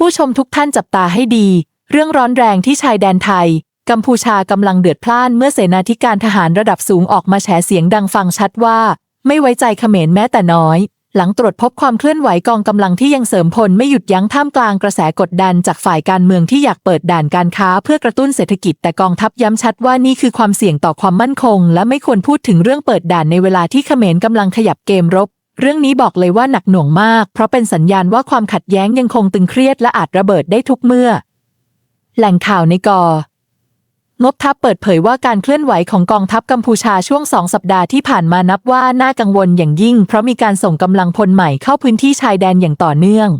ผู้ชมทุกท่านจับตาให้ดี เรื่องร้อนแรงที่ชายแดนไทย กัมพูชากำลังเดือดพล่านเมื่อเสนาธิการทหารระดับสูงออกมาแฉเสียงดังฟังชัดว่า ไม่ไว้ใจเขมรแม้แต่น้อย หลังตรวจพบความเคลื่อนไหวกองกำลังที่ยังเสริมพลไม่หยุดยั้งท่ามกลางกระแสกดดันจากฝ่ายการเมืองที่อยากเปิดด่านการค้าเพื่อกระตุ้นเศรษฐกิจแต่กองทัพย้ำชัดว่านี่คือความเสี่ยงต่อความมั่นคง และไม่ควรพูดถึงเรื่องเปิดด่านในเวลาที่เขมรกำลังขยับเกมรบ เรื่องนี้บอกเลยว่าหนักหน่วงมาก เพราะเป็นสัญญาณว่าความขัดแย้งยังคงตึงเครียดและอาจระเบิดได้ทุกเมื่อ แหล่งข่าวในกองบทัพเปิดเผยว่าการเคลื่อนไหวของกองทัพกัมพูชาช่วงสองสัปดาห์ที่ผ่านมานับว่าน่ากังวลอย่างยิ่ง เพราะมีการส่งกำลังพลใหม่เข้าพื้นที่ชายแดนอย่างต่อเนื่อง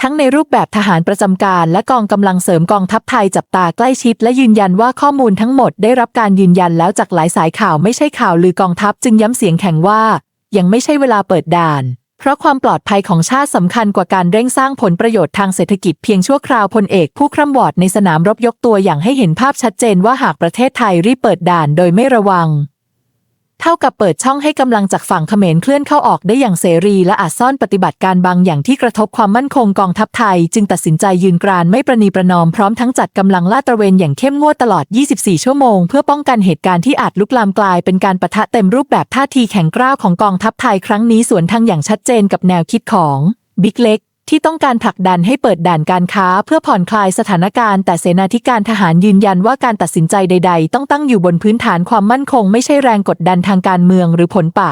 ทั้งในรูปแบบทหารประจำการและกองกำลังเสริมกองทัพไทยจับตาใกล้ชิด และยืนยันว่าข้อมูลทั้งหมดได้รับการยืนยันแล้วจากหลายสายข่าวไม่ใช่ข่าวลือกองทัพจึงย้ำเสียงแข็งว่า ยังไม่ใช่เวลาเปิดด่าน เพราะความปลอดภัยของชาติสำคัญกว่าการเร่งสร้างผลประโยชน์ทางเศรษฐกิจเพียงชั่วคราวพลเอกผู้คร่ำวอดในสนามรบยกตัวอย่างให้เห็นภาพชัดเจนว่าหากประเทศไทยรีบเปิดด่านโดยไม่ระวัง เท่ากับเปิดช่องให้กำลังจากฝั่งเขมรเคลื่อนเข้าออกได้อย่างเสรีและอาจซ่อนปฏิบัติการบางอย่างที่กระทบความมั่นคงกองทัพไทย จึงตัดสินใจยืนกรานไม่ประนีประนอมพร้อมทั้งจัดกำลังลาดตระเวนอย่างเข้มงวดตลอด 24 ชั่วโมง เพื่อป้องกันเหตุการณ์ที่อาจลุกลามกลายเป็นการประทะเต็มรูปแบบท่าทีแข็งกร้าวของกองทัพไทยครั้งนี้สวนทางอย่างชัดเจนกับแนวคิดของบิ๊กเล็ก ที่ต้องการผลักดันให้เปิดด่านการค้าเพื่อผ่อนคลายสถานการณ์ แต่เสนาธิการทหารยืนยันว่าการตัดสินใจใด ๆ ต้องตั้งอยู่บนพื้นฐานความมั่นคง ไม่ใช่แรงกดดันทางการเมืองหรือผลปะ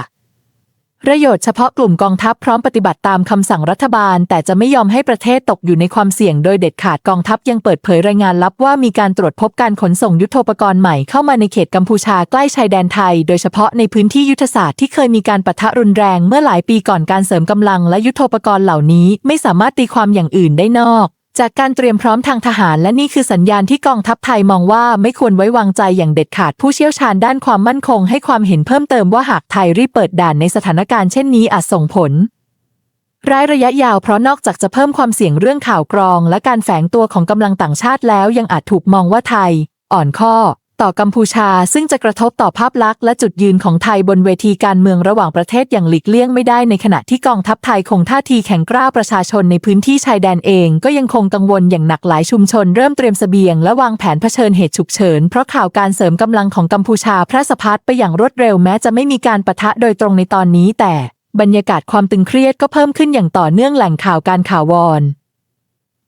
ประโยชน์เฉพาะกลุ่มกองทัพพร้อมปฏิบัติตามคำสั่งรัฐบาล แต่จะไม่ยอมให้ประเทศตกอยู่ในความเสี่ยงโดยเด็ดขาดกองทัพยังเปิดเผยรายงานลับว่ามีการตรวจพบการขนส่งยุทโธปกรณ์ใหม่เข้ามาในเขตกัมพูชาใกล้ชายแดนไทย โดยเฉพาะในพื้นที่ยุทธศาสตร์ที่เคยมีการปะทะรุนแรงเมื่อหลายปีก่อนการเสริมกำลังและยุทโธปกรณ์เหล่านี้ ไม่สามารถตีความอย่างอื่นได้นอก จากการเตรียมพร้อมทางทหารและนี่คือสัญญาณที่กองทัพไทยมองว่าไม่ควรไว้วางใจอย่างเด็ดขาดผู้เชี่ยวชาญด้านความมั่นคงให้ความเห็นเพิ่มเติมว่าหากไทยรีบเปิดด่านในสถานการณ์เช่นนี้อาจส่งผล ร้ายระยะยาวเพราะนอกจากจะเพิ่มความเสี่ยงเรื่องข่าวกรอง และการแฝงตัวของกำลังต่างชาติแล้วยังอาจถูกมองว่าไทย อ่อนข้อ ต่อกัมพูชาซึ่งจะกระทบต่อภาพลักษณ์และจุดยืนของไทยบนเวทีการเมืองระหว่างประเทศอย่างหลีกเลี่ยงไม่ได้ในขณะที่กองทัพไทยคงท่าทีแข็งกร้าวประชาชนในพื้นที่ชายแดนเองก็ยังคงกังวลอย่างหนักหลายชุมชนเริ่มเตรียมเสบียงและวางแผนเผชิญเหตุฉุกเฉินเพราะข่าวการเสริมกำลังของกัมพูชาแพร่สะพัดไปอย่างรวดเร็วแม้จะไม่มีการปะทะโดยตรงในตอนนี้แต่บรรยากาศความตึงเครียดก็เพิ่มขึ้นอย่างต่อเนื่องแหล่งข่าวการข่าววอน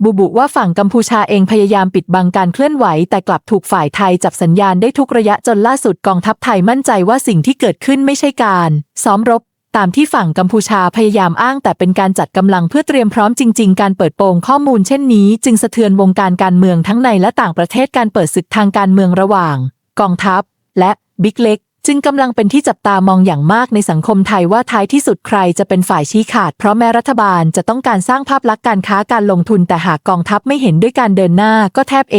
บุบุว่าฝั่งกัมพูชาเองพยายามปิดบังการเคลื่อนไหว แต่กลับถูกฝ่ายไทยจับสัญญาณได้ทุกระยะจนล่าสุดกองทัพไทยมั่นใจว่าสิ่งที่เกิดขึ้นไม่ใช่การ ซ้อมรบ ตามที่ฝั่งกัมพูชาพยายามอ้างแต่เป็นการจัดกำลังเพื่อเตรียมพร้อมจริง ๆ การเปิดโปงข้อมูลเช่นนี้ จึงสะเทือนวงการการเมืองทั้งในและต่างประเทศการเปิดศึกทางการเมืองระหว่าง กองทัพ และบิ๊กเล็ก จึงกำลังเป็นที่จับตามองอย่างมากในสังคมไทยว่าท้ายที่สุดใครจะเป็นฝ่ายชี้ขาด เพราะแม้รัฐบาลจะต้องการสร้างภาพลักษณ์การค้าการลงทุนแต่หากกองทัพไม่เห็นด้วยการเดินหน้าก็แทบเอ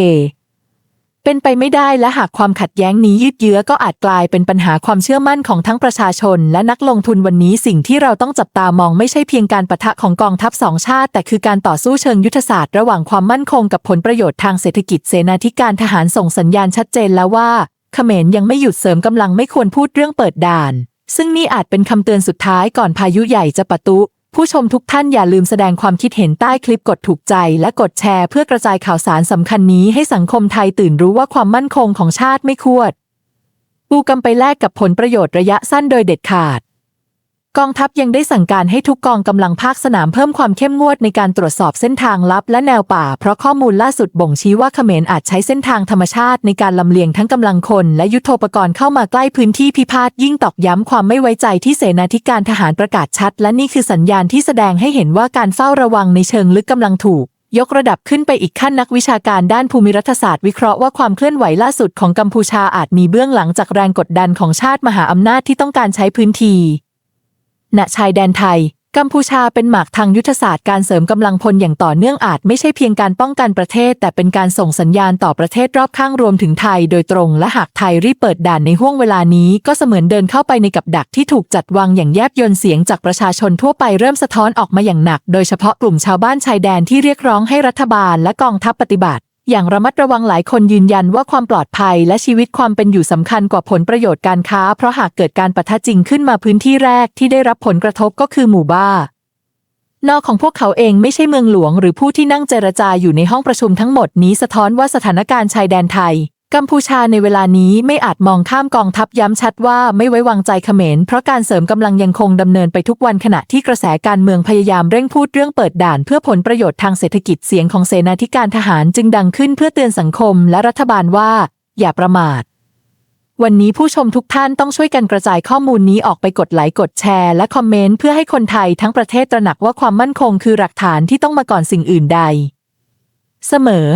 เป็นไปไม่ได้และหากความขัดแย้งนี้ยืดเยื้อก็อาจกลายเป็นปัญหาความเชื่อมั่นของทั้งประชาชน และนักลงทุนวันนี้สิ่งที่เราต้องจับตามองไม่ใช่เพียงการปะทะของกองทัพสองชาติ แต่คือการต่อสู้เชิงยุทธศาสตร์ระหว่างความมั่นคงกับผลประโยชน์ทางเศรษฐกิจเสนาธิการทหารส่งสัญญาณชัดเจนแล้วว่า เขมรยังไม่หยุดเสริมกำลังไม่ควรพูดเรื่องเปิดด่าน ซึ่งนี่อาจเป็นคำเตือนสุดท้ายก่อนพายุใหญ่จะปะตุผู้ชมทุกท่านอย่าลืมแสดงความคิดเห็นใต้คลิปกดถูกใจ และกดแชร์เพื่อกระจายข่าวสารสำคัญนี้ให้สังคมไทยตื่นรู้ว่าความมั่นคงของชาติไม่ควรปูกำไปแลกกับผลประโยชน์ระยะสั้นโดยเด็ดขาด กองทัพยังได้สั่งการให้ทุกกองกำลังภาคสนามเพิ่มความเข้มงวดในการตรวจสอบเส้นทางลับและแนวป่า เพราะข้อมูลล่าสุดบ่งชี้ว่าเขมรอาจใช้เส้นทางธรรมชาติในการลำเลียงทั้งกำลังคนและยุทโธปกรณ์เข้ามาใกล้พื้นที่พิพาทยิ่งตอกย้ำความไม่ไว้ใจที่เสนาธิการทหารประกาศชัด และนี่คือสัญญาณที่แสดงให้เห็นว่าการเฝ้าระวังในเชิงลึกกำลังถูกยกระดับขึ้นไปอีกขั้นนักวิชาการด้านภูมิรัฐศาสตร์วิเคราะห์ว่าความเคลื่อนไหวล่าสุดของกัมพูชาอาจมีเบื้องหลังจากแรงกดดันของชาติมหาอำนาจที่ต้องการใช้พื้นที่ ณชายแดนไทย กัมพูชาเป็นหมากทางยุทธศาสตร์การเสริมกำลังพลอย่างต่อเนื่องอาจไม่ใช่เพียงการป้องกันประเทศ แต่เป็นการส่งสัญญาณต่อประเทศรอบข้างรวมถึงไทย โดยตรงและหากไทยรีบเปิดด่านในห่วงเวลานี้ ก็เสมือนเดินเข้าไปในกับดักที่ถูกจัดวางอย่างแยบยลเสียงจากประชาชนทั่วไปเริ่มสะท้อนออกมาอย่างหนัก โดยเฉพาะกลุ่มชาวบ้านชายแดนที่เรียกร้องให้รัฐบาลและกองทัพปฏิบัติ อย่างระมัดระวังหลายคนยืนยันว่าความปลอดภัยและชีวิตความเป็นอยู่สำคัญกว่าผลประโยชน์การค้า เพราะหากเกิดการปะทะจริงขึ้นมาพื้นที่แรกที่ได้รับผลกระทบก็คือหมู่บ้านนอกของพวกเขาเองไม่ใช่เมืองหลวงหรือผู้ที่นั่งเจรจาอยู่ในห้องประชุมทั้งหมดนี้สะท้อนว่าสถานการณ์ชายแดนไทย กัมพูชาในเวลานี้ไม่อาจมองข้ามกองทัพย้ำชัดว่าไม่ไว้วางใจเขมร เพราะการเสริมกำลังยังคงดำเนินไปทุกวันขณะที่กระแสการเมืองพยายามเร่งพูดเรื่องเปิดด่านเพื่อผลประโยชน์ทางเศรษฐกิจเสียงของเสนาธิการทหารจึงดังขึ้นเพื่อเตือนสังคมและรัฐบาลว่า อย่าประมาท วันนี้ผู้ชมทุกท่านต้องช่วยกันกระจายข้อมูลนี้ออกไปกดไลค์กดแชร์ และคอมเมนต์เพื่อให้คนไทยทั้งประเทศตระหนักว่าความมั่นคงคือหลักฐานที่ต้องมาก่อนสิ่งอื่นใด เสมอ